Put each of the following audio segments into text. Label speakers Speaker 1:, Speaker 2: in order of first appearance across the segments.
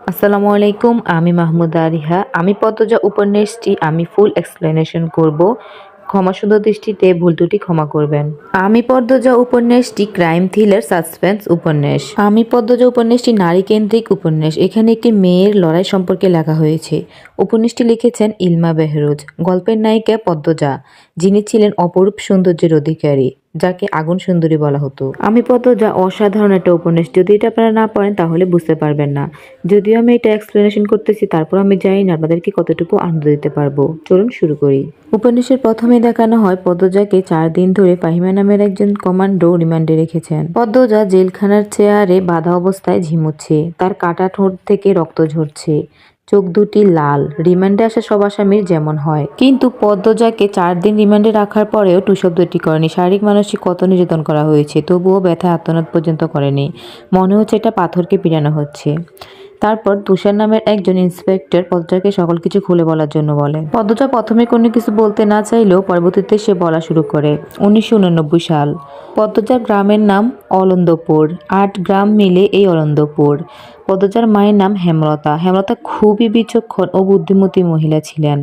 Speaker 1: আসসালামু আলাইকুম, আমি মাহমুদা আরিহা আমি পদ্মজা উপন্যাসটি আমি ফুল এক্সপ্লেনেশন করব। ক্ষমা দৃষ্টিতে ভুল দুটি ক্ষমা করবেন। আমি পদ্মজা উপন্যাসটি ক্রাইম থ্রিলার সাসপেন্স উপন্যাস। আমি পদ্মজা উপন্যাসটি নারী কেন্দ্রিক উপন্যাস। এখানে একটি মেয়ের লড়াই সম্পর্কে লেখা হয়েছে। উপন্যাসটি লিখেছেন ইলমা বেহরুজ গল্পের নায়িকা পদ্মজা যিনি ছিলেন অপরূপ সৌন্দর্যের অধিকারী যাকে আগুন সুন্দরী বলা হতো। আমি পদ্মজা অসাধারণ একটা উপন্যাস। যদি এটা আপনারা না পড়েন তাহলে বুঝতে পারবেন না। যদিও আমি এটা এক্সপ্লেনেশন করতেছি তারপর আমি জানি না আপনাদেরকে কতটুকু আনন্দ দিতে পারব। চলুন শুরু করি। উপন্যাসের প্রথমে দেখানো হয় পদ্মজাকে চার দিন ধরে পাহিমা নামের একজন কমান্ডো রিমান্ডে রেখেছেন। পদ্মজা জেলখানার চেয়ারে বাধা অবস্থায় ঝিমুচ্ছে। তার কাটা ঠোঁট থেকে রক্ত ঝরছে। চোখ দুটি লাল, রিমান্ডে আসা সব আসামির যেমন হয়। কিন্তু পদ্মজাকে চার দিন রিমান্ডে রাখার পরেও টু শব্দটি করেনি। শারীরিক, মানসিক কত নির্যাতন করা হয়েছে, তবুও ব্যথা আত্মনাদ পর্যন্ত করেনি। মনে হচ্ছে এটা পাথরকে পিটানো হচ্ছে। তারপর তুষার নামের একজন ইন্সপেক্টর পদ্মজাকে সকল কিছু খুলে বলার জন্য বলে। পদ্মজা প্রথমে কোনো কিছু বলতে না চাইলেও পরবর্তীতে সে বলা শুরু করে। উনিশশো উননব্বই সাল। পদ্মজার গ্রামের নাম অলন্দপুর। আট গ্রাম মিলে এই অলন্দপুর। পদ্মজার মায়ের নাম হেমলতা। হেমলতা খুবই বিচক্ষণ ও বুদ্ধিমতী মহিলা ছিলেন।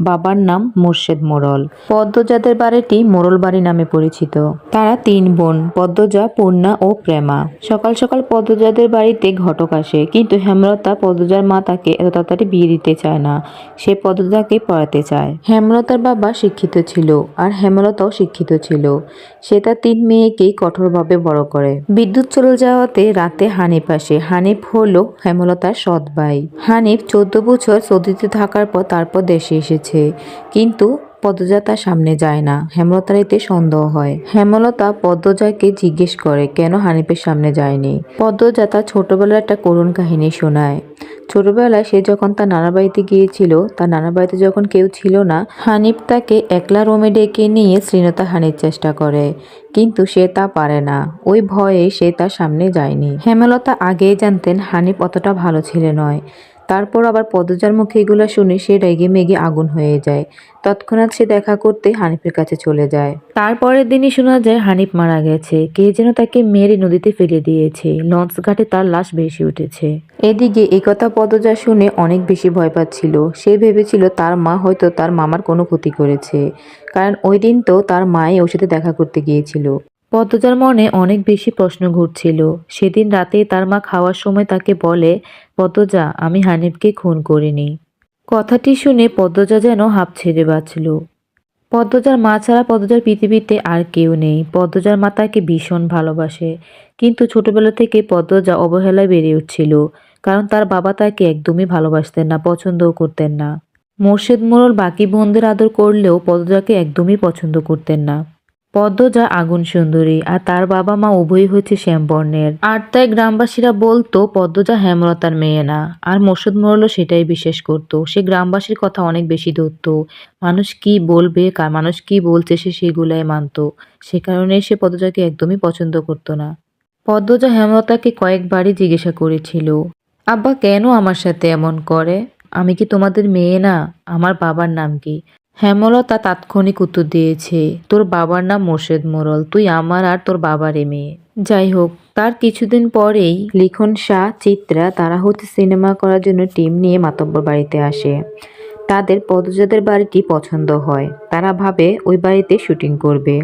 Speaker 1: বাবার নাম মোর্শেদ মোরল। পদ্মজাদের বাড়িটি মোরল বাড়ি নামে পরিচিত। তারা তিন বোন, পদ্মজা, পূর্ণা ও প্রেমা। সকাল সকাল পদ্মজাদের বাড়িতে ঘটক আসে, কিন্তু হেমলতা পদ্মজার মা তাকে এত তাড়াতাড়ি বিয়ে দিতে চায় না। সে পদ্মজাকে পড়াতে চায়। হেমলতার বাবা শিক্ষিত ছিল আর হেমলতাও শিক্ষিত ছিল। সে তার তিন মেয়েকেই কঠোরভাবে বড় করে। বিদ্যুৎ চলে যাওয়াতে রাতে হানিফ আসে। হানিফ হলো হেমলতার সৎ ভাই। হানিফ চোদ্দ বছর সৌদিতে থাকার পর তারপর দেশে এসেছে। কিন্তু পদ্মজা সামনে যায় না। হেমলতার এতে সন্দেহ হয়। হেমলতা পদ্মজাকে জিজ্ঞেস করে, কেন হানিফের সামনে যায়নি? পদ্মজা তার ছোটবেলার একটা করুণ কাহিনী শোনায়। ছোটবেলায় সে যখন তার নানা বাড়িতে গিয়েছিল, তার নানা বাড়িতে যখন কেউ ছিল না, হানিফ তাকে একলা রোমে ডেকে নিয়ে শ্রীনতা হানির চেষ্টা করে, কিন্তু সে তা পারে না। ওই ভয়ে সে তার সামনে যায়নি। হেমলতা আগেই জানতেন হানিফ অতটা ভালো ছেলে নয়। তারপর আবার পদজার মুখে এগুলো শুনে সে রেগে মেগে আগুন হয়ে যায়। তৎক্ষণাৎ সে দেখা করতে হানিফের কাছে চলে যায়। তারপরের দিনই শোনা যায় হানিফ মারা গেছে। কে যেন তাকে মেরে নদীতে ফেলে দিয়েছে। লঞ্চ ঘাটে তার লাশ ভেসে উঠেছে। এদিকে একথা পদজা শুনে অনেক বেশি ভয় পাচ্ছিল। সে ভেবেছিল তার মা হয়তো তার মামার কোনো ক্ষতি করেছে। কারণ ওই দিন তো তার মাই ওর সাথে দেখা করতে গিয়েছিল। পদ্মজার মনে অনেক বেশি প্রশ্ন ঘুরছিল। সেদিন রাতে তার মা খাওয়ার সময় তাকে বলে, পদ্মজা, আমি হানিফকে খুন করিনি। কথাটি শুনে পদ্মজা যেন হাঁপ ছেড়ে বাঁচল। পদ্মজার মা ছাড়া পদ্মজার পৃথিবীতে আর কেউ নেই। পদ্মজার মা তাকে ভীষণ ভালোবাসে। কিন্তু ছোটবেলা থেকে পদ্মজা অবহেলায় বেড়ে উঠছিল, কারণ তার বাবা তাকে একদমই ভালোবাসতেন না, পছন্দও করতেন না। মোর্শেদ মোড়ল বাকি বোনদের আদর করলেও পদ্মজাকে একদমই পছন্দ করতেন না। পদ্মজা আগুন সুন্দরী আর তার বাবা মা উভয়ই হচ্ছে শ্যামবর্ণের। আর তাই গ্রামবাসীরা বলতো, পদ্মজা হেমলতার মেয়ে না। আর মোর্শেদ মোড়লও সেটাই বিশ্বাস করত। সে গ্রামবাসীর কথা অনেক বেশি ধরত। মানুষ কি বলবে, কার মানুষ কি বলছে সে সেগুলাই মানতো। সে কারণে সে পদ্মজাকে একদমই পছন্দ করতো না। পদ্মজা হেমলতাকে কয়েকবারই জিজ্ঞাসা করেছিল, আব্বা, কেন আমার সাথে এমন করে? আমি কি তোমাদের মেয়ে না? আমার বাবার নাম কি? হেমলতা তাৎক্ষণিক উত্তর দিয়েছে, তোর বাবার নাম মোর্শেদ মোরল, তুই আমার আর তোর বাবার মেয়ে। যাই হোক, তার কিছুদিন পরেই লিখন শাহ চিত্রা তারা হচ্ছে সিনেমা করার জন্য টিম নিয়ে মাতব্বর বাড়িতে আসে। তাদের পদজাদের বাড়িটি পছন্দ হয়। তারা ভাবে, ওই বাড়িতে শুটিং করবে।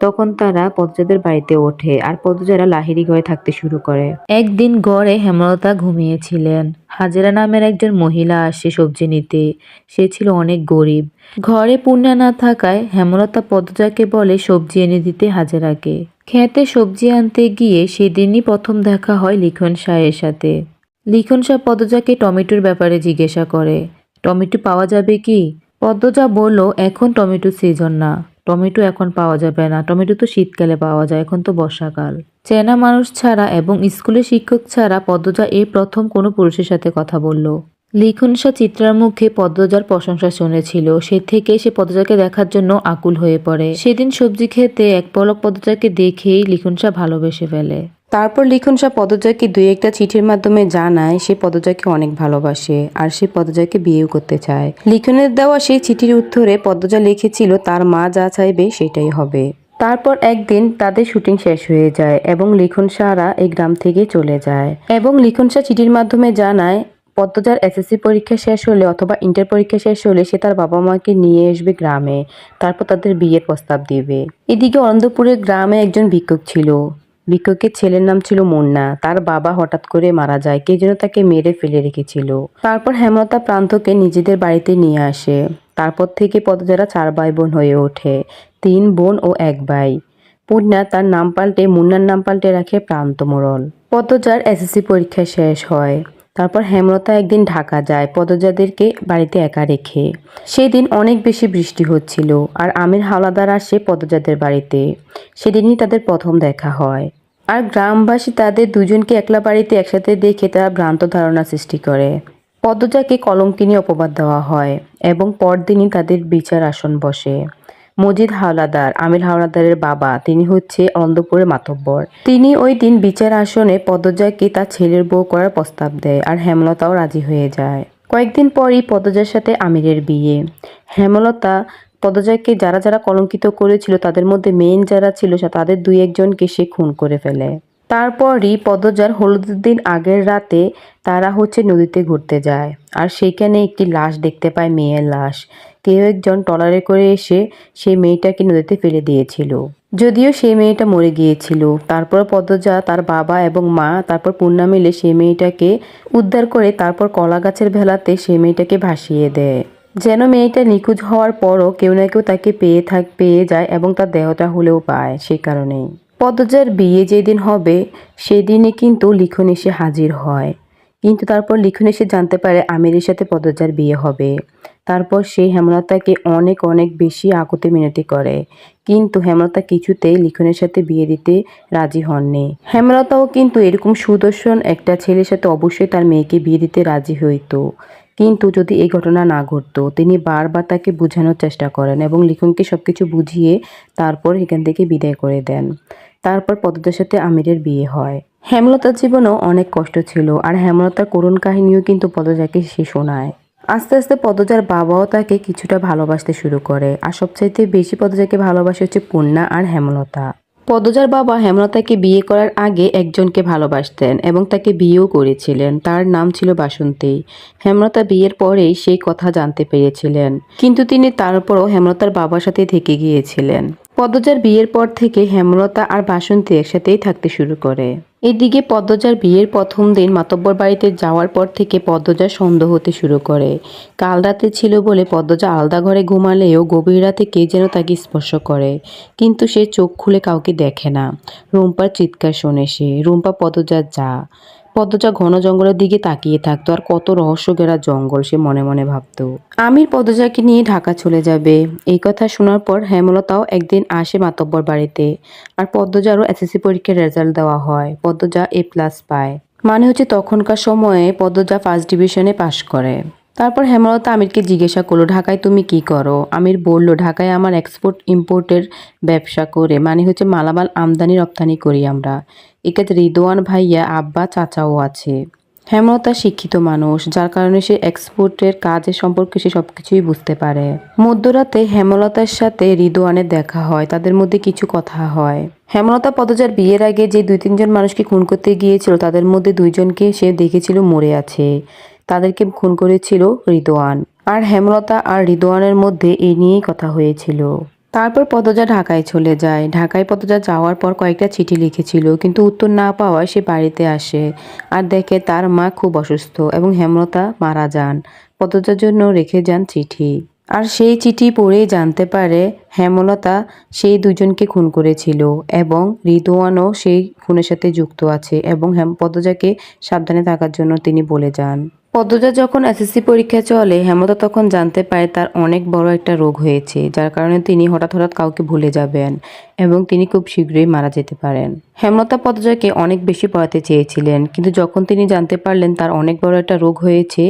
Speaker 1: তখন তারা পদযাদের বাড়িতে ওঠে আর পদজারা লাহিরি ঘরে থাকতে শুরু করে। একদিন গড়ে হেমলতা ঘুমিয়েছিলেন। হাজেরা নামের একজন মহিলা আসে সবজি নিতে। সে ছিল অনেক গরিব। ঘরে পুণ্যা না থাকায় হেমলতা পদজাকে বলে সবজি এনে দিতে হাজেরাকে। খেতে সবজি আনতে গিয়ে সেদিনই প্রথম দেখা হয় লিখন শাহের সাথে। লিখন শাহ পদজাকে টমেটোর ব্যাপারে জিজ্ঞাসা করে। টমেটো পাওয়া যাবে কি? পদ্মজা বলল, এখন টমেটো সিজন না। টমেটো এখন পাওয়া যাবে না। টমেটো তো শীতকালে পাওয়া যায়, এখন তো বর্ষাকাল। চেনা মানুষ ছাড়া এবং স্কুলের শিক্ষক ছাড়া পদ্মজা এই প্রথম কোনো পুরুষের সাথে কথা বলল। লিখন শাহ চিত্রার মুখে পদ্মজার প্রশংসা শুনেছিল। সে থেকে সে পদ্মজাকে দেখার জন্য আকুল হয়ে পড়ে। সেদিন সবজি খেতে এক পলক পদ্মজাকে দেখেই লিখন শাহ ভালোবেসে ফেলে। তারপর লিখন শাহ পদজাকে দুই একটা চিঠির মাধ্যমে জানায়, সে পদজাকে অনেক ভালোবাসে আর সে পদজাকে বিয়েও করতে চায়। লিখনের দেওয়া সেই চিঠির উত্তরে পদ্মজা লিখেছিল, তার মা যা চাইবে সেটাই হবে। তারপর একদিন তাদের শুটিং শেষ হয়ে যায় এবং লিখন শাহরা এই গ্রাম থেকে চলে যায় এবং লিখন শাহ চিঠির মাধ্যমে জানায় পদ্মজার এসএসসি পরীক্ষা শেষ হলে অথবা ইন্টার পরীক্ষা শেষ হলে সে তার বাবা মাকে নিয়ে আসবে গ্রামে। তারপর তাদের বিয়ের প্রস্তাব দিবে। এদিকে অনন্তপুরের গ্রামে একজন ভিক্ষুক ছিল। ভিক্ষুকের ছেলের নাম ছিল মুন্না। তার বাবা হঠাৎ করে মারা যায়। কে যেন তাকে মেরে ফেলে রেখেছিল। তারপর হেমলতা প্রান্তকে নিজেদের বাড়িতে নিয়ে আসে। তারপর থেকে পদযারা চার ভাই বোন হয়ে ওঠে। তিন বোন ও এক ভাই। পূর্ণা তার নাম পাল্টে মুন্নার নাম পাল্টে রাখে প্রান্ত মোড়ল পদ্মজার এসএসসি পরীক্ষা শেষ হয়। তারপর হেমলতা একদিন ঢাকা যায় পদজাদেরকে বাড়িতে একা রেখে। সেদিন অনেক বেশি বৃষ্টি হচ্ছিল আর আমির হাওলাদার আসে পদজাদের বাড়িতে। সেদিনই তাদের প্রথম দেখা হয়। আর গ্রামবাসী তাদের দুজনকে একলা বাড়িতে একসাথে দেখে তারা ভ্রান্ত ধারণা সৃষ্টি করে। পদ্মজাকে কলঙ্কিনী অপবাদ দেওয়া হয় এবং পরদিনই তাদের বিচার আসন বসে। মজিদ হাওলাদার, আমির হাওলাদারের বাবা, তিনি হচ্ছে অনন্তপুরের মাতব্বর। তিনি ওই দিন বিচার আসনে পদ্মজাকে তার ছেলের বউ করার প্রস্তাব দেয় আর হেমলতাও রাজি হয়ে যায়। কয়েকদিন পরই পদ্মজার সাথে আমিরের বিয়ে। হেমলতা পদ্মজাকে যারা যারা কলঙ্কিত করেছিল, তাদের মধ্যে মেইন যারা ছিল তাদের দুই একজনকে সে খুন করে ফেলে। তারপরই পদজার হলুদের দিন আগের রাতে তারা হচ্ছে নদীতে ঘুরতে যায়। আর সেইখানে একটি লাশ দেখতে পায়, মেয়ের লাশ। কেউ একজন ট্রলারে করে এসে সেই মেয়েটাকে নদীতে ফেলে দিয়েছিল। যদিও সেই মেয়েটা মরে গিয়েছিল। তারপর পদ্মজা তার বাবা এবং মা তারপর পূর্ণা মিলে সেই মেয়েটাকে উদ্ধার করে তারপর কলা গাছের ভেলাতে সেই মেয়েটাকে ভাসিয়ে দেয়। যেন মেয়েটা নিখোঁজ হওয়ার পরও কেউ না কেউ তাকে পেয়ে থাক, পেয়ে যায় এবং তার দেহটা হলেও পায় সেই কারণেই। পদ্মজার বিয়ে যেদিন হবে সেদিনে কিন্তু লিখন এসে হাজির হয়। কিন্তু তারপর লিখন এসে জানতে পারে আমিরের সাথে পদ্মজার বিয়ে হবে। তারপর সে হেমলতাকে অনেক অনেক বেশি আকুতি মিনতি করে। কিন্তু হেমলতা কিছুতেই লিখনের সাথে বিয়ে দিতে রাজি হননি। হেমলতাও কিন্তু এরকম সুদর্শন একটা ছেলের সাথে অবশ্যই তার মেয়েকে বিয়ে দিতে রাজি হইতো। কিন্তু যদি এই ঘটনা না ঘটতো, তিনি বারবার তাকে বোঝানোর চেষ্টা করেন এবং লিখনকে সব কিছু বুঝিয়ে তারপর এখান থেকে বিদায় করে দেন। তারপর পদ্মজার সাথে আমিরের বিয়ে হয়। হেমলতার জীবনেও অনেক কষ্ট ছিল, আর হেমলতার করুণ কাহিনীও কিন্তু পদ্মজাকে সে শোনায়। আস্তে আস্তে পদজার বাবাও তাকে কিছুটা ভালোবাসতে শুরু করে। আর সবচাইতে বেশি পদজাকে ভালোবাসে হচ্ছে পূর্ণা আর হেমলতা। পদজার বাবা হেমলতাকে বিয়ে করার আগে একজনকে ভালোবাসতেন এবং তাকে বিয়েও করেছিলেন। তার নাম ছিল বাসন্তী। হেমলতা বিয়ের পরেই সেই কথা জানতে পেরেছিলেন। কিন্তু তিনি তারপরও হেমলতার বাবার সাথে থেকে গিয়েছিলেন। পদজার বিয়ের পর থেকে হেমলতা আর বাসন্তী একসাথেই থাকতে শুরু করে। এদিকে পদ্মজার বিয়ের প্রথম দিন মাতব্বর বাড়িতে যাওয়ার পর থেকে পদ্মজার সন্দেহ হতে শুরু করে। কাল রাতে ছিল বলে পদ্মজা আলাদা ঘরে ঘুমালেও গভীর রাতে কে যেন তাকে স্পর্শ করে। কিন্তু সে চোখ খুলে কাউকে দেখে না। রুম্পার চিৎকার শোনে সে। রুম্পা পদ্মজার যা। পদ্মজা ঘন জঙ্গলের দিকে তাকিয়ে থাকতো আর কত রহস্য ঘেরা জঙ্গল সে মনে মনে ভাবত। আমির পদ্মজাকে নিয়ে ঢাকা চলে যাবে। এই কথা শোনার পর হেমলতাও একদিন আসে মাতব্বর বাড়িতে আর পদ্মজারও এসএসসি পরীক্ষার রেজাল্ট দেওয়া হয়। পদ্মজা এ প্লাস পায়। মানে হচ্ছে তখনকার সময়ে পদ্মজা ফার্স্ট ডিভিশনে পাশ করে। তারপর হেমলতা আমিরকে জিজ্ঞাসা করল, ঢাকায় তুমি কি করো? আমির বলল, ঢাকায় আমার এক্সপোর্ট ইম্পোর্টের ব্যবসা করে মানে হচ্ছে মালামাল আমদানি, রপ্তানি করি আমরা। এক্ষেত্রে রিদোয়ান ভাইয়া আব্বা, চাচাও আছে। হেমলতা শিক্ষিত মানুষ, যার কারণে সে এক্সপোর্টের কাজের সম্পর্কে সে সব কিছুই বুঝতে পারে। মধ্যরাতে হেমলতার সাথে রিদোয়ানের দেখা হয়, তাদের মধ্যে কিছু কথা হয়। হেমলতা পদজার বিয়ের আগে যে দুই তিনজন মানুষকে খুন করতে গিয়েছিল, তাদের মধ্যে দুইজনকে সে দেখেছিল মরে আছে। তাদেরকে খুন করেছিল রিদোয়ান। আর হেমলতা আর রিদোয়ানের মধ্যে এই নিয়েই কথা হয়েছিল। তারপর পদজা ঢাকায় চলে যায়। ঢাকায় পদজা যাওয়ার পর কয়েকটা চিঠি লিখেছিল, কিন্তু উত্তর না পাওয়ায় সে বাড়িতে আসে। আর দেখে তার মা খুব অসুস্থ এবং হেমলতা মারা যান। পদজার জন্য রেখে যান চিঠি। আর সেই চিঠি পড়ে জানতে পারে হেমলতা সেই দুজনকে খুন করেছিল এবং রিদোয়ানও সেই খুনের সাথে যুক্ত আছে এবং হেম পদজাকে সাবধানে থাকার জন্য তিনি বলে যান। পদ্মজা যখন এসএসসি পরীক্ষা চলে হেমতা তখন জানতে পারে তার অনেক বড় একটা রোগ হয়েছে, যার কারণে তিনি হঠাৎ হঠাৎ কাউকে ভুলে যাবেন এবং তিনি খুব শীঘ্রই মারা যেতে পারেন। হেমলতা পদ্মজাকে অনেক বেশি পড়াতে চেয়েছিলেন, কিন্তু যখন তিনি জানতে পারলেন তার অনেক বড় একটা রোগ হয়েছে,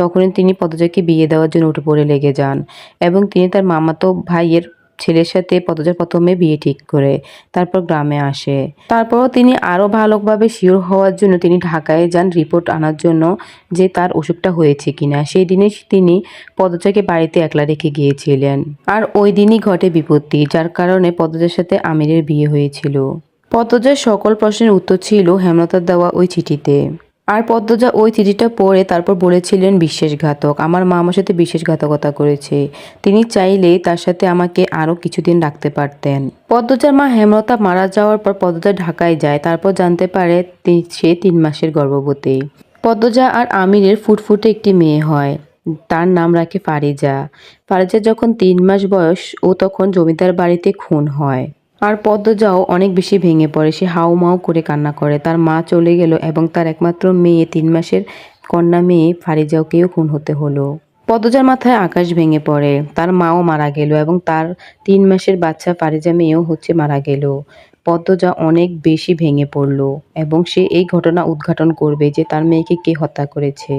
Speaker 1: তখনই তিনি পদ্মজাকে বিয়ে দেওয়ার জন্য উঠে পড়ে লেগে যান এবং তিনি তার মামাতো ভাইয়ের ছেলের সাথে পদ্মজা প্রথমে বিয়ে ঠিক করে তারপর গ্রামে আসে। তারপরও তিনি আরও ভালোভাবে শিওর হওয়ার জন্য তিনি ঢাকায় যান রিপোর্ট আনার জন্য যে তার অসুখটা হয়েছে কিনা। সেই দিনে তিনি পদ্মজাকে বাড়িতে একলা রেখে গিয়েছিলেন। আর ওই দিনই ঘটে বিপত্তি, যার কারণে পদজার সাথে আমিরের বিয়ে হয়েছিল। পদজার সকল প্রশ্নের উত্তর ছিল হেমলতার দেওয়া ওই চিঠিতে। আর পদ্মজা ওই চিঠিটা পড়ে তারপর বলেছিলেন বিশ্বাসঘাতক। আমার মা আমার সাথে বিশ্বাসঘাতকতা করেছে। তিনি চাইলে তার সাথে আমাকে আরও কিছুদিন রাখতে পারতেন। পদ্মজার মা হেমলতা মারা যাওয়ার পর পদ্মজা ঢাকায় যায়। তারপর জানতে পারে সে তিন মাসের গর্ভবতী। পদ্মজা আর আমিরের ফুটফুটে একটি মেয়ে হয়। তার নাম রাখে ফারিজা। ফারিজা যখন তিন মাস বয়স, ও তখন জমিদার বাড়িতে খুন হয়। আর পদ্মজাও অনেক বেশি ভেঙে পড়ে। সে হাউমাউ করে কান্না করে। তার মা চলে গেল এবং তার একমাত্র মেয়ে, তিন মাসের কন্যা মেয়ে ফারিজাওকেও খুন হতে হলো। পদ্মজার মাথায় আকাশ ভেঙে পড়ে। তার মাও মারা গেল এবং তার তিন মাসের বাচ্চা ফারিজা মেয়েও হচ্ছে মারা গেল। পদ্মজা অনেক বেশি ভেঙে পড়ল এবং সে এই ঘটনা উদ্ঘাটন করবে যে তার মেয়েকে কে হত্যা করেছে।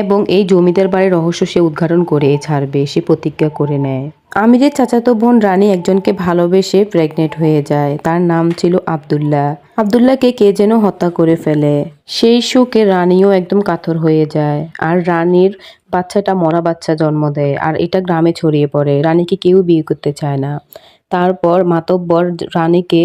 Speaker 1: এবং এই জমিদার বাড়ির রহস্য সে উদ্ঘাটন করে ছাড়বে, সে প্রতিজ্ঞা করে নেয়। আমিরের চাচাতো বোন রানী একজনকে ভালোবেসে প্রেগনেন্ট হয়ে যায়। তার নাম ছিল আব্দুল্লাহ। আব্দুল্লাহকে কে যেন হত্যা করে ফেলে। সেই শোকে রানীও একদম কাতর হয়ে যায়। আর রানীর বাচ্চাটা মরা বাচ্চা জন্ম দেয় আর এটা গ্রামে ছড়িয়ে পড়ে। রানীকে কেউ বিয়ে করতে চায় না। তারপর মাতব্বর রানীকে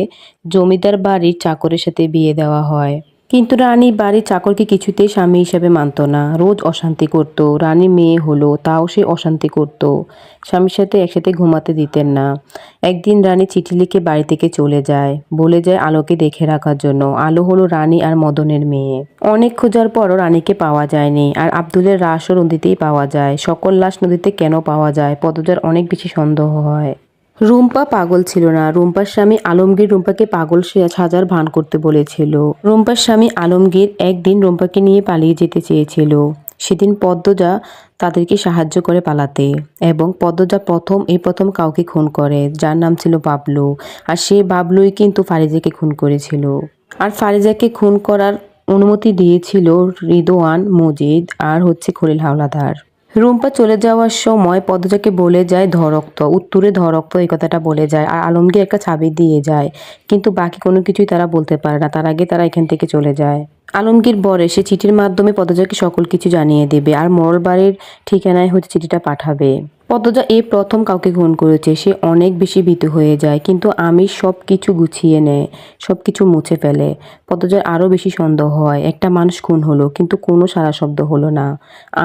Speaker 1: জমিদার বাড়ির চাকরের সাথে বিয়ে দেওয়া হয়। কিন্তু রানী বাড়ির চাকরকে কিছুতেই স্বামী হিসেবে মানত না। রোজ অশান্তি করত। রানী মেয়ে হলো, তাও সে অশান্তি করত। স্বামীর সাথে একসাথে ঘুমাতে দিতেন না। একদিন রানী চিঠি লিখে বাড়ি থেকে চলে যায়। বলে যায়, আলোকে দেখে রাখার জন্য। আলো হলো রানী আর মদনের মেয়ে। অনেক খোঁজার পরও রানীকে পাওয়া যায়নি। আর আব্দুলের লাশও নদীতেই পাওয়া যায়। সকল লাশ নদীতে কেন পাওয়া যায়? পদজার অনেক বেশি সন্দেহ হয়। রুম্পা পাগল ছিল না। রুম্পার স্বামী আলমগীর রুম্পাকে পাগল সে- সাজার ভান করতে বলেছিল। রুম্পার স্বামী আলমগীর একদিন রুম্পাকে নিয়ে পালিয়ে যেতে চেয়েছিল। সেদিন পদ্মজা তাদেরকে সাহায্য করে পালাতে এবং পদ্মজা প্রথম, এই প্রথম কাউকে খুন করে, যার নাম ছিল বাবলু। আর সেই বাবলুই কিন্তু ফারিজাকে খুন করেছিল। আর ফারিজাকে খুন করার অনুমতি দিয়েছিল রিদোয়ান মজিদ আর হচ্ছে খলিল হাওলাদার। রুম্পা চলে যাওয়ার সময় পদ্মজাকে বলে যায় ধরক্ত উত্তরে ধরক্ত এই কথাটা বলে যায় আর আলমগীর একটা চাবি দিয়ে যায়। কিন্তু বাকি কোনো কিছুই তারা বলতে পারে না। তার আগে তারা এখান থেকে চলে যায়। আলমগীর বরে সে চিঠির মাধ্যমে পদ্মজাকে সকল কিছু জানিয়ে দেবে আর মরলবাড়ির বাড়ির ঠিকানায় হচ্ছে চিঠিটা পাঠাবে। পদ্মজা এই প্রথম কাউকে গ্রহণ করেছে। সে অনেক বেশি ভীত হয়ে যায়, কিন্তু আমি সব কিছু গুছিয়ে নেয় সব কিছু মুছে ফেলে। পদ্মজার আরও বেশি সন্দেহ হয়, একটা মানুষ খুন হলো, কিন্তু কোনো সারা শব্দ হলো না।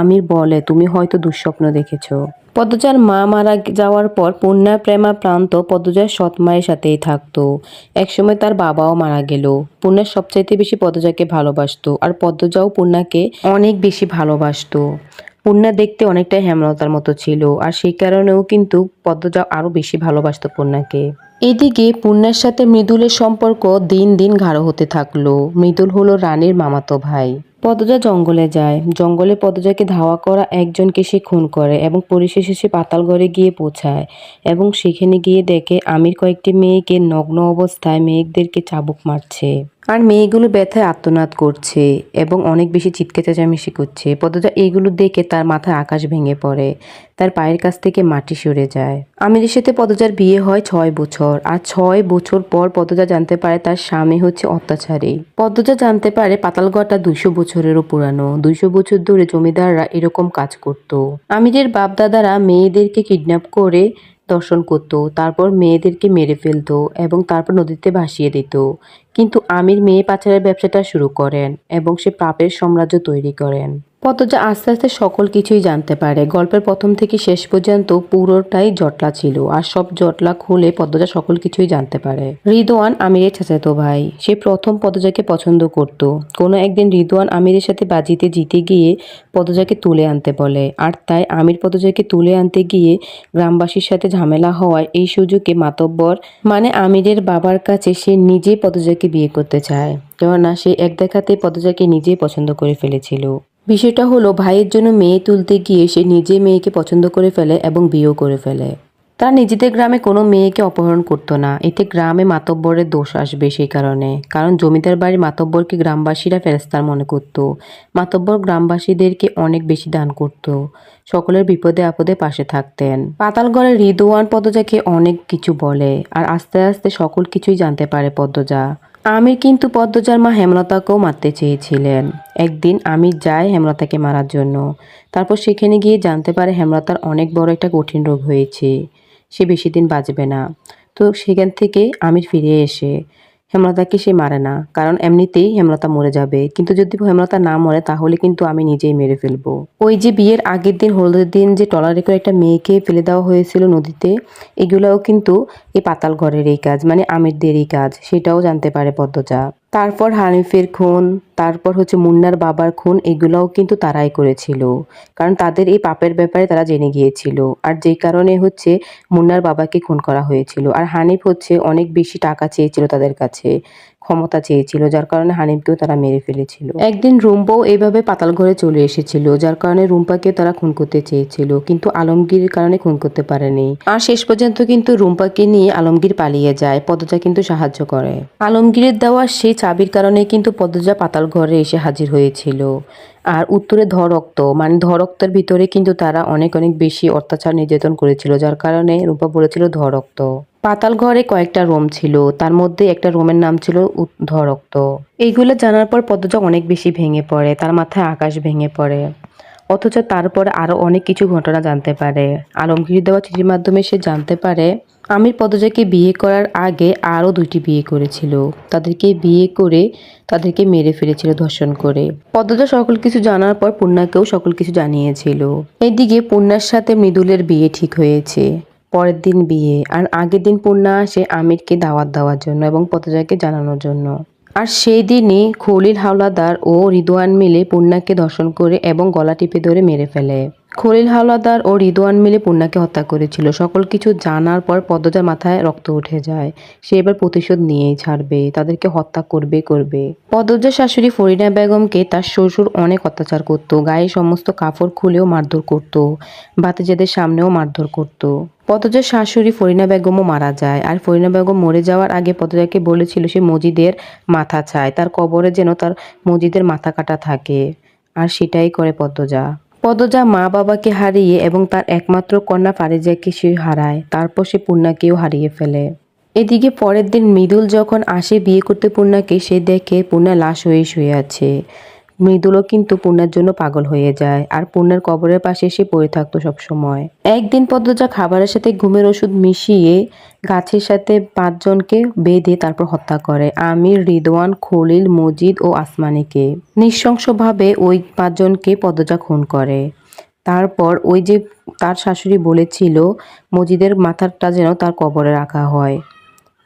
Speaker 1: আমির বলে, তুমি হয়তো দুঃস্বপ্ন দেখেছ। পদ্মজার মা মারা যাওয়ার পর পূর্ণা প্রেমা প্রান্ত পদ্মজার সৎ মায়ের সাথেই থাকতো। একসময় তার বাবাও মারা গেল। পূর্ণার সবচাইতে বেশি পদ্মজাকে ভালোবাসতো আর পদ্মজাও পূর্ণাকে অনেক বেশি ভালোবাসতো। পূর্ণা দেখতে অনেকটাই হেমলতার মতো ছিল আর সেই কারণেও কিন্তু পদ্মজা আরও বেশি ভালোবাসত পূর্ণাকে। এদিকে পূর্ণার সাথে মৃদুলের সম্পর্ক দিন দিন গাঢ় হতে থাকল। মৃদুল হলো রানীর মামাতো ভাই। পদ্মজা জঙ্গলে যায়। জঙ্গলে পদজাকে ধাওয়া করা একজনকে সে খুন করে এবং পরিশেষে সে পাতালগড়ে গিয়ে পৌঁছায় এবং সেখানে গিয়ে দেখে আমির কয়েকটি মেয়েকে নগ্ন অবস্থায় মেয়েদেরকে চাবুক মারছে। আর মেয়েগুলো ব্যথায় আত্মনাদ করছে এবং অনেক বেশি চিৎকে চেঁচামেচি করছে। পদ্মজা এইগুলো দেখে তার মাথায় আকাশ ভেঙে পড়ে, তার পায়ের কাছ থেকে মাটি সরে যায়। আমিরের সাথে পদ্মজার বিয়ে হয় ছয় বছর, আর ছয় বছর পর পদ্মজা জানতে পারে তার স্বামী হচ্ছে অত্যাচারী। পদ্মজা জানতে পারে পাতালগড়টা দুইশো বছরেরও পুরানো, দুইশো বছর ধরে জমিদাররা এরকম কাজ করত। আমিরের বাপদাদারা মেয়েদেরকে কিডন্যাপ করে দর্শন করত, তারপর মেয়েদেরকে মেরে ফেলতো এবং তারপর নদীতে ভাসিয়ে দিত। কিন্তু আমির মেয়ে পাচারের ব্যবসাটা শুরু করেন এবং সে পাপের সাম্রাজ্য তৈরি করেন। পদ্মজা আস্তে আস্তে সকল কিছুই জানতে পারে। গল্পের প্রথম থেকে শেষ পর্যন্ত পুরোটাই জটলা ছিল, আর সব জটলা খুলে পদ্মজা সকল কিছুই জানতে পারে। রিদওয়ান আমিরের চাচাতো ভাই, সে প্রথম পদ্মজাকে পছন্দ করত। কোনো একদিন রিদওয়ান আমিরের সাথে বাজিতে জিতে গিয়ে পদ্মজাকে তুলে আনতে বলে, আর তাই আমির পদ্মজাকে তুলে আনতে গিয়ে গ্রামবাসীর সাথে ঝামেলা হওয়ায় এই সুযোগে মাতব্বর মানে আমিরের বাবার কাছে সে নিজেই পদ্মজাকে বিয়ে করতে চায়। কেননা সে এক দেখাতে পদ্মজাকে নিজেই পছন্দ করে ফেলেছিল। বিষয়টা হলো, ভাইয়ের জন্য মেয়ে তুলতে গিয়ে সে নিজে মেয়েকে পছন্দ করে ফেলে এবং বিয়েও করে ফেলে। তারা নিজেদের গ্রামে কোনো মেয়েকে অপহরণ করতো না। এতে গ্রামে মাতব্বরের দোষ আসবে সেই কারণে। কারণ জমিদার বাড়ির মাতব্বরকে গ্রামবাসীরা ফেরেস্তার মনে করত। মাতব্বর গ্রামবাসীদেরকে অনেক বেশি দান করত। সকলের বিপদে আপদে পাশে থাকতেন। পাতালগড়ের রিদওয়ান পদ্মজাকে অনেক কিছু বলে, আর আস্তে আস্তে সকল কিছুই জানতে পারে পদ্মজা আমির কিন্তু পদ্মজার মা হেমলতাকেও মারতে চেয়েছিলেন। একদিন আমির যায় হেমলতাকে মারার জন্য। তারপর সেখানে গিয়ে জানতে পারে হেমলতার অনেক বড় একটা কঠিন রোগ হয়েছে। সে বেশি দিন বাঁচবে না। তো সেখান থেকে আমির ফিরে এসে হেমলতাকে সে মারে না। কারণ এমনিতেই হেমলতা মরে যাবে। কিন্তু যদি হেমলতা না মরে, তাহলে কিন্তু আমি নিজেই মেরে ফেলব। ওই যে বিয়ের আগের দিন, হলুদের দিন যে টলারে করে একটা মেয়েকে ফেলে দেওয়া হয়েছিল নদীতে, এগুলোও কিন্তু এই পাতাল ঘরের এই কাজ মানে আমিরদের এই কাজ, সেটাও জানতে পারে পদ্মজা। তারপর হানিফের খুন, তারপর হচ্ছে মুন্নার বাবার খুন, এগুলোও কিন্তু তারাই করেছিল। কারণ তাদের এই পাপের ব্যাপারে তারা জেনে গিয়েছিল। আর যেই কারণে হচ্ছে মুন্নার বাবাকে খুন করা হয়েছিল। আর হানিফ হচ্ছে অনেক বেশি টাকা চেয়েছিল তাদের কাছে। ক্ষমতা চেয়েছিল, যার কারণে হানিফকেও তারা মেরে ফেলেছিল। একদিন রুম্পাও এইভাবে পাতাল ঘরে চলে এসেছিল, যার কারণে রুম্পাকে তারা খুন করতে চেয়েছিল, কিন্তু আলমগীরের কারণে খুন করতে পারেনি। আর শেষ পর্যন্ত কিন্তু রুম্পাকে নিয়ে আলমগীর পালিয়ে যায়, পদ্মজা কিন্তু সাহায্য করে। আলমগীরের দেওয়া সেই চাবির কারণে কিন্তু পদ্মজা পাতাল ঘরে এসে হাজির হয়েছিল। আর উত্তরে ধরক্ত মানে ধরক্তের ভিতরে কিন্তু তারা অনেক অনেক বেশি অত্যাচার নির্যাতন করেছিল, যার কারণে রূপা বলেছিল ধরক্ত। পাতাল ঘরে কয়েকটা রুম ছিল। তার মধ্যে একটা রুমের নাম ছিল উত- ধরক্ত এইগুলো জানার পর পদ্মজা অনেক বেশি ভেঙে পড়ে, তার মাথায় আকাশ ভেঙে পড়ে। অথচ তারপর আরও অনেক কিছু ঘটনা জানতে পারে। আলমগীর দেওয়া চিঠির মাধ্যমে সে জানতে পারে, আমির পদ্মজাকে বিয়ে করার আগে আরও দুইটি বিয়ে করেছিল। তাদেরকে বিয়ে করে তাদেরকে মেরে ফেলেছিল ধর্ষণ করে। পদ্মজা সকল কিছু জানার পর পূর্ণাকেও সকল কিছু জানিয়েছিল। এদিকে পূর্ণার সাথে মৃদুলের বিয়ে ঠিক হয়েছে। পরের দিন বিয়ে। আর আগের দিন পূর্ণা আসে আমিরকে দাওয়াত দেওয়ার জন্য এবং পতজাকে জানানোর জন্য। আর সেই দিনই খলিল হাওলাদার ও রিদওয়ান মিলে পূর্ণাকে ধর্ষণ করে এবং গলা টিপে ধরে মেরে ফেলে। খলিল হাওলাদার ও রিদওয়ান মিলে পূর্ণাকে হত্যা করেছিল। সকল কিছু জানার পর পদ্মজার মাথায় রক্ত উঠে যায়। সে এবার প্রতিশোধ নিয়েই ছাড়বে। তাদেরকে হত্যা করবে করবে। পদ্মজার শাশুড়ি ফরিনা বেগমকে তার শ্বশুর অনেক অত্যাচার করত। গায়ে সমস্ত কাপড় খুলেও মারধর করত। বাতিজাদের সামনেও মারধর করত। পদ্মজার শাশুড়ি ফরিনা বেগমও মারা যায়। আর ফরিনা বেগম মরে যাওয়ার আগে পদ্মজাকে বলেছিল সে মজিদের মাথা চায়। তার কবরে যেন তার মজিদের মাথা কাটা থাকে। আর সেটাই করে পদ্মজা। পদ্মজা মা বাবাকে হারিয়ে এবং তার একমাত্র কন্যা ফারিজাকে সে হারায়। তারপর সে পূর্ণাকেও হারিয়ে ফেলে। এদিকে পরের দিন মৃদুল যখন আসে বিয়ে করতে পূর্ণাকে, সে দেখে পূর্ণা লাশ হয়ে শুয়ে আছে। মৃদুলও কিন্তু পূর্ণার জন্য পাগল হয়ে যায় আর পূর্ণার কবরের পাশে এসে পড়ে থাকতো সবসময়। একদিন পদ্মজা খাবারের সাথে ঘুমের ওষুধ মিশিয়ে গাছের সাথে পাঁচজনকে বেঁধে তারপর হত্যা করে। আমির, রিদওয়ান, খলিল, মজিদ ও আসমানিকে। নৃশংসভাবে ওই পাঁচজনকে পদ্মজা খুন করে। তারপর ওই যে তার শাশুড়ি বলেছিল, মজিদের মাথাটা যেন তার কবরে রাখা হয়।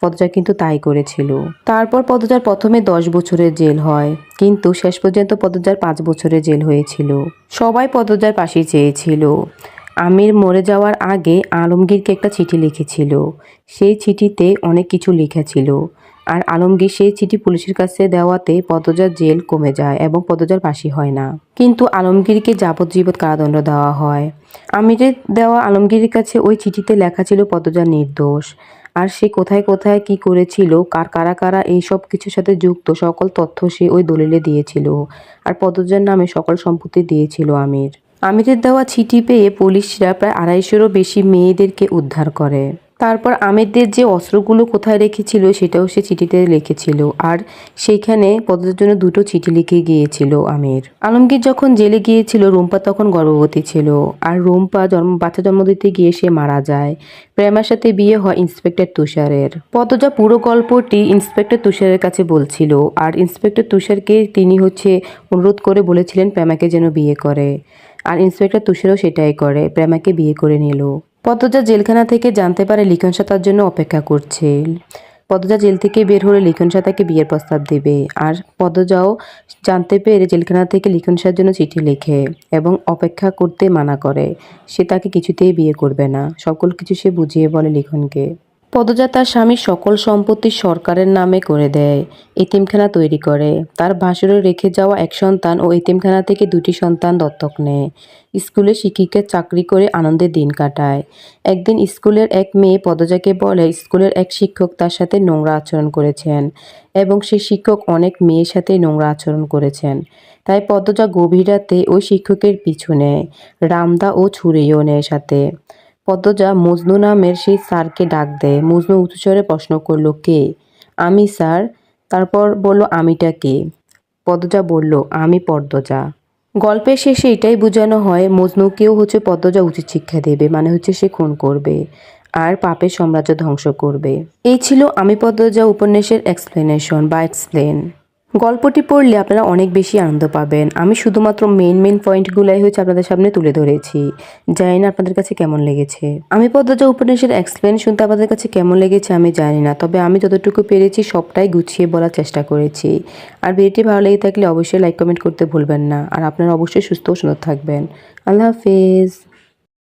Speaker 1: পদ্মজা কিন্তু তাই করেছিল। তারপর পদজার প্রথমে দশ বছরের জেল হয়, কিন্তু শেষ পর্যন্ত পদজার পাঁচ বছরের জেল হয়েছিল। সবাই পদজার পাশে চেয়েছিল। আমির মরে যাওয়ার আগে আলমগীরকে একটা চিঠি লিখেছিল। সেই চিঠিতে অনেক কিছু লিখেছিল। আর আলমগীর সেই চিঠি পুলিশের কাছে দেওয়াতে পদজার জেল কমে যায় এবং পদজার ফাঁসি হয় না। কিন্তু আলমগীরকে যাবজ্জীবন কারাদণ্ড দেওয়া হয়। আমিরের দেওয়া আলমগীরের কাছে ওই চিঠিতে লেখা ছিল পদ্মজা নির্দোষ। আর সে কোথায় কোথায় কি করেছিল, কার কারা কারা এই সব কিছুর সাথে যুক্ত, সকল তথ্য সে ওই দলিলে দিয়েছিল। আর পদ্মজার নামে সকল সম্পত্তি দিয়েছিল আমির। আমিরের দেওয়া ছিটি পেয়ে পুলিশরা প্রায় আড়াইশোরও বেশি মেয়েদেরকে উদ্ধার করে। তারপর আমিরদের যে অস্ত্রগুলো কোথায় রেখেছিল সেটাও সে চিঠিতে লিখেছিল। আর সেইখানে পদ্মজার জন্য দুটো চিঠি লিখে গিয়েছিল আমির। আলমগীর যখন জেলে গিয়েছিল, রুম্পা তখন গর্ভবতী ছিল। আর রুম্পা জন্ম, বাচ্চা জন্ম দিতে গিয়ে সে মারা যায়। প্রেমার সাথে বিয়ে হয় ইন্সপেক্টর তুষারের। পদজা পুরো গল্পটি ইন্সপেক্টর তুষারের কাছে বলছিল। আর ইন্সপেক্টর তুষারকে তিনি হচ্ছে অনুরোধ করে বলেছিলেন প্রেমাকে যেন বিয়ে করে। আর ইন্সপেক্টর তুষারও সেটাই করে, প্রেমাকে বিয়ে করে নিল। পদ্মজা জেলখানা থেকে জানতে পারে লিখন তার জন্য অপেক্ষা করছে। পদ্মজা জেল থেকে বের হলে লিখন তাকে বিয়ের প্রস্তাব দেবে। আর পদ্মজাও জানতে পেরে জেলখানা থেকে লিখন শাহর জন্য চিঠি লেখে এবং অপেক্ষা করতে মানা করে। সে তাকে কিছুতেই বিয়ে করবে না। সকল কিছু সে বুঝিয়ে বলে লিখনকে। পদজা তার স্বামীর সকল সম্পত্তি সরকারের নামে করে দেয়, এতিমখানা তৈরি করে। তার ভাসুরে রেখে যাওয়া এক সন্তান ও এতিমখানা থেকে দুটি সন্তান দত্তক নেয়। স্কুলে শিক্ষিকার চাকরি করে আনন্দে দিন কাটায়। একদিন স্কুলের এক মেয়ে পদজাকে বলে, স্কুলের এক শিক্ষক তার সাথে নোংরা আচরণ করেছেন এবং সেই শিক্ষক অনেক মেয়ের সাথে নোংরা আচরণ করেছেন। তাই পদজা গভীর রাতে ওই শিক্ষকের পিছু নেয়, রামদা ও ছুরিও নেয় সাথে। পদ্মজা মজনু নামের সেই স্যারকে ডাক দেয়। মজনু উচ্চস্বরে প্রশ্ন করল, কে? আমি, স্যার। তারপর বলল, আমিটা কে? পদ্মজা বলল, আমি পদ্মজা। গল্পের শেষে এটাই বোঝানো হয় মজনুকেও হচ্ছে পদ্মজা উচিত শিক্ষা দেবে মানে হচ্ছে সে খুন করবে আর পাপের সাম্রাজ্য ধ্বংস করবে। এই ছিল আমি পদ্মজা উপন্যাসের এক্সপ্লেনেশন বা এক্সপ্লেন গল্পটি পড়লে আপনারা অনেক বেশি আনন্দ পাবেন। আমি শুধুমাত্র মেন মেন পয়েন্টগুলাই হচ্ছে আপনাদের সামনে তুলে ধরেছি। জানি না আপনাদের কাছে কেমন লেগেছে। আমি পদ্মজা উপন্যাসের এক্সপ্লেন শুনতে আপনাদের কাছে কেমন লেগেছে আমি জানি না তবে আমি যতটুকু পেরেছি সবটাই গুছিয়ে বলার চেষ্টা করেছি। আর ভিডিওটি ভালো লেগে থাকলে অবশ্যই লাইক কমেন্ট করতে ভুলবেন না। আর আপনারা অবশ্যই সুস্থ ও সুন্দর থাকবেন। আল্লাহ হাফেজ।